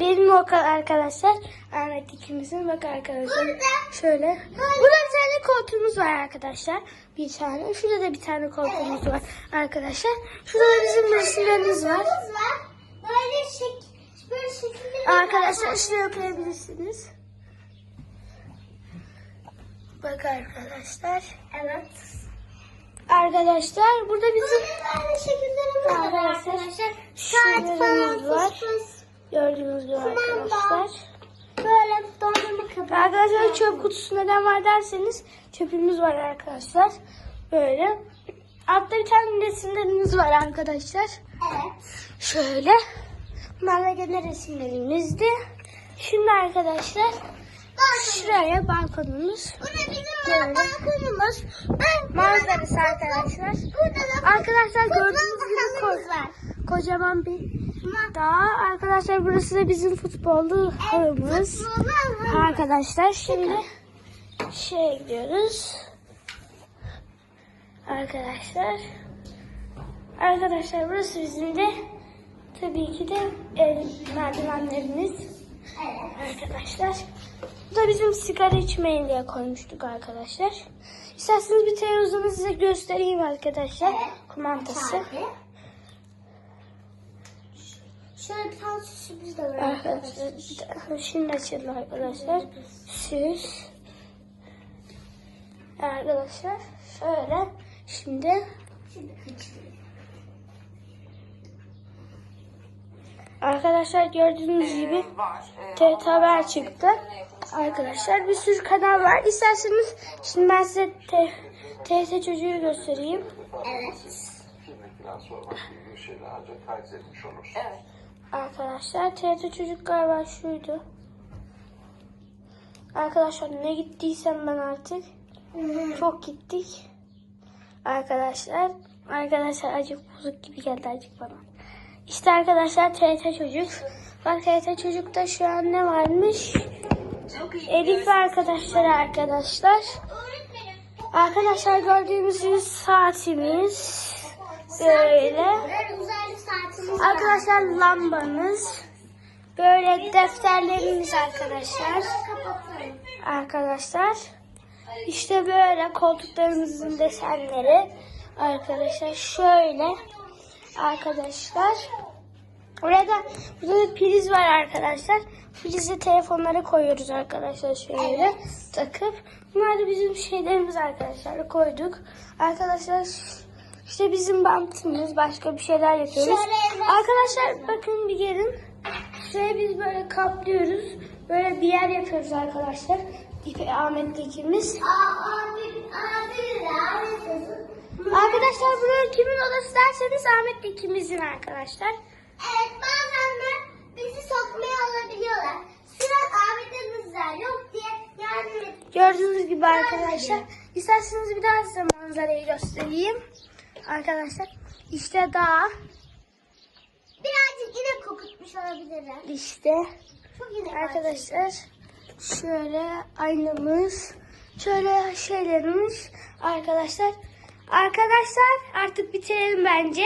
benim o arkadaşlar. Ahmet ikimizin bak arkadaşlar. Şöyle. Burada bir tane koltuğumuz var arkadaşlar. Bir tane. Şurada da bir tane koltuğumuz var arkadaşlar. Şurada da bizim resimlerimiz var. Böyle şek böyle şekilleri Arkadaşlar şuraya koyabilirsiniz. Bak arkadaşlar. Evet. Arkadaşlar burada bizim Böyle şekillerimiz var Arkadaşlar. Saat falan var. fıs fıs. Gördüğünüz gibi arkadaşlar. Böyle dondurma kabı. Arkadaşlar çöp kutusu neden var derseniz çöpümüz var arkadaşlar. Böyle. Altta bir tane resimlerimiz var arkadaşlar. Evet. Şöyle. Bunlar da gene resimlerimizdi. Şimdi arkadaşlar şuraya balkonumuz. Bu da bizim Böyle. balkonumuz. Ben Manzarası arkadaşlar. Burada da Arkadaşlar gördüğünüz gibi ko- var. kocaman bir dağ. Arkadaşlar burası da bizim futbollu var. Arkadaşlar şimdi şeye gidiyoruz. Arkadaşlar. Arkadaşlar burası bizim de tabii ki de ev merdivenlerimiz. Evet. Arkadaşlar. Bu da bizim sigara içmeyin diye koymuştuk arkadaşlar. İsterseniz bir televizyonu size göstereyim arkadaşlar. Evet. Kumandası. Saati. Şöyle bir tane süsümüz de var Arkadaşlar bir de- şimdi açıldı arkadaşlar. Süs. Arkadaşlar şöyle şimdi arkadaşlar gördüğünüz gibi var. Ee, TRT Haber çıktı. Arkadaşlar bir sürü kanal var. İsterseniz şimdi ben size TRT çocuğu göstereyim. Evet. Olursun. Evet. Arkadaşlar TRT çocuk galiba şuydu. Arkadaşlar ne gittiysem ben artık. Çok gittik. Arkadaşlar. Arkadaşlar acık bozuk gibi geldi acık bana. İşte arkadaşlar TRT çocuk. Bak TRT çocukta şu an ne varmış? Elif ve arkadaşları arkadaşlar. Arkadaşlar gördüğünüz gibi saatimiz. Böyle. Arkadaşlar lambamız. Böyle defterlerimiz arkadaşlar. Arkadaşlar. İşte böyle koltuklarımızın desenleri. Arkadaşlar şöyle. Arkadaşlar. Burada, burada da priz var arkadaşlar. Prize telefonları koyuyoruz arkadaşlar şöyle takıp. Bunlar da bizim şeylerimiz arkadaşlar koyduk. Arkadaşlar işte bizim bantımız başka bir şeyler yapıyoruz. Arkadaşlar bakın bir gelin. Şuraya biz böyle kaplıyoruz. Böyle bir yer yapıyoruz arkadaşlar. İpe Ahmet'le ikimiz. Arkadaşlar buraya kimin odası derseniz Ahmet'le ikimizin arkadaşlar. Evet bazen de bizi sokmaya alabiliyorlar. Sıra Ahmet'imizler yok diye yardım. Gördüğünüz gibi arkadaşlar. İsterseniz bir daha size manzarayı göstereyim. Arkadaşlar işte dağ. Birazcık yine kokutmuş olabilirler. işte Çok yine arkadaşlar şöyle aynamız. Şöyle şeylerimiz arkadaşlar. Arkadaşlar artık bitirelim bence.